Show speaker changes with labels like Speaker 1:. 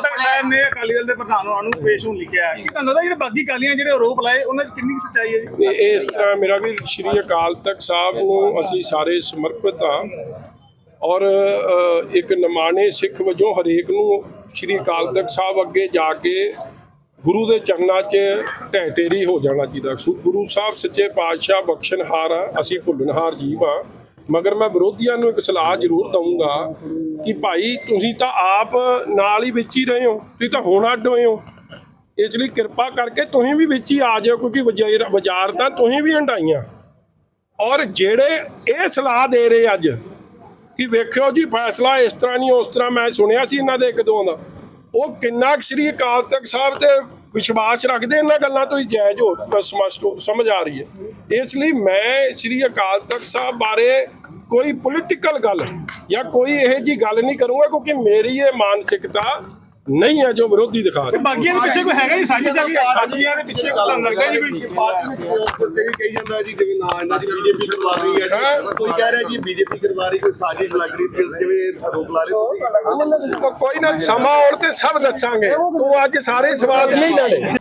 Speaker 1: ਤਖਤ ਸਾਹਿਬ ਨੇ ਅਕਾਲੀ ਦਲ ਦੇ ਪ੍ਰਧਾਨ ਹੋਰਾਂ ਨੂੰ ਪੇਸ਼ ਹੋਣ ਲਿਖਿਆ ਕਿ ਤੁਹਾਨੂੰ ਲੱਗਦਾ ਜਿਹੜੇ ਬਾਗੀ ਕਾਲੀਆਂ ਜਿਹੜੇ ਆਰੋਪ ਲਾਏ, ਉਹਨਾਂ 'ਚ ਕਿੰਨੀ ਸੱਚਾਈ ਹੈ ਜੀ?
Speaker 2: ਇਹ ਇਸ ਤਰ੍ਹਾਂ ਮੇਰਾ ਵੀ ਸ਼੍ਰੀ ਅਕਾਲ ਤਖਤ ਸਾਹਿਬ ਨੂੰ ਅਸੀਂ ਸਾਰੇ ਸਮਰਪਿਤ ਹਾਂ ਔਰ ਇੱਕ ਨਿਮਾਣੇ ਸਿੱਖ ਵਜੋਂ ਹਰੇਕ ਨੂੰ ਸ਼੍ਰੀ ਅਕਾਲ ਤਖਤ ਸਾਹਿਬ ਅੱਗੇ ਜਾ ਕੇ ਗੁਰੂ ਦੇ ਚਰਨਾਂ 'ਚ ਢਹਿ ਢੇਰੀ ਹੋ ਜਾਣਾ ਚਾਹੀਦਾ। ਗੁਰੂ ਸਾਹਿਬ ਸੱਚੇ ਪਾਤਸ਼ਾਹ ਬਖਸ਼ਣਹਾਰ ਆ, ਅਸੀਂ ਭੁੱਲਣਹਾਰ ਜੀਵ ਆ। ਮਗਰ ਮੈਂ ਵਿਰੋਧੀਆਂ ਨੂੰ ਇੱਕ ਸਲਾਹ ਜ਼ਰੂਰ ਦਊਂਗਾ ਕਿ ਭਾਈ, ਤੁਸੀਂ ਤਾਂ ਆਪ ਨਾਲ ਹੀ ਵਿੱਚ ਹੀ ਰਹੇ ਹੋ, ਤੁਸੀਂ ਤਾਂ ਹੁਣ ਅੱਡ ਹੋਏ ਹੋ। ਇਸ ਲਈ ਕਿਰਪਾ ਕਰਕੇ ਤੁਸੀਂ ਵੀ ਵਿੱਚ ਹੀ ਆ ਜਾਓ ਕਿਉਂਕਿ ਬਾਜ਼ਾਰ ਤਾਂ ਤੁਸੀਂ ਵੀ ਹੰਡਾਈਆਂ ਔਰ ਜਿਹੜੇ ਇਹ ਸਲਾਹ ਦੇ ਰਹੇ ਅੱਜ, ਕਿ ਵੇਖਿਓ ਜੀ, ਫੈਸਲਾ ਇਸ ਤਰ੍ਹਾਂ ਨਹੀਂ, ਉਸ ਤਰ੍ਹਾਂ ਮੈਂ ਸੁਣਿਆ ਸੀ ਇਹਨਾਂ ਦੇ ਇੱਕ ਦੋ ਦਾ। ਉਹ ਕਿੰਨਾ ਕੁ ਸ੍ਰੀ ਅਕਾਲ ਤਖਤ ਸਾਹਿਬ ਤੇ ਵਿਸ਼ਵਾਸ ਰੱਖਦੇ ਇਹਨਾਂ ਗੱਲਾਂ ਤੋਂ ਹੀ ਜਾਇਜ਼ ਹੋ ਸਮਝ ਸਮਝ ਆ ਰਹੀ ਹੈ। ਇਸ ਲਈ ਮੈਂ ਸ੍ਰੀ ਅਕਾਲ ਤਖਤ ਸਾਹਿਬ ਬਾਰੇ ਕੋਈ ਪੋਲੀਟੀਕਲ ਗੱਲ ਜਾਂ ਕੋਈ ਇਹੋ ਜੀ ਗੱਲ ਨਹੀਂ ਕਰੂੰਗਾ ਕਿਉਂਕਿ ਮੇਰੀ ਇਹ ਮਾਨਸਿਕਤਾ ਨਹੀਂ ਹੈ ਜੋ ਵਿਰੋਧੀ ਦਿਖਾ ਰਹੇ।
Speaker 1: ਬਾਗੀਆਂ ਦੇ ਪਿੱਛੇ ਕੋਈ ਹੈਗਾ ਜੀ? ਸਾਜ਼ਿਸ਼ ਹੈ ਕਿ ਬਾਗੀਆਂ ਦੇ ਪਿੱਛੇ ਤੁਹਾਨੂੰ ਲੱਗਦਾ ਜੀ ਕੋਈ?
Speaker 3: ਪਾਰਟੀ ਕਹੀ ਜਾਂਦਾ ਜੀ ਜਿਵੇਂ ਨਾ ਇਹਨਾਂ ਦੀ ਬੀਜੇਪੀ ਕਰਵਾ ਰਹੀ ਹੈ
Speaker 2: ਹੈਂ?
Speaker 3: ਜੀ ਕੋਈ ਕਹਿ ਰਿਹਾ ਜੀ ਬੀਜੇਪੀ ਕਰਵਾ ਰਹੀ ਕੋਈ ਸਾਜ਼ਿਸ਼ ਲੱਗ ਰਹੀ ਸੀ ਜਿਵੇਂ ਆਰੋਪ ਲਾ ਰਹੇ ਹੋ
Speaker 2: ਕੋਈ ਨਾ ਸਮਾਂ ਆਉਣ ਤੇ ਸਭ ਦੱਸਾਂਗੇ। ਤੂੰ ਅੱਜ ਸਾਰੇ ਸਵਾਦ ਨਹੀਂ ਲੈਣੇ।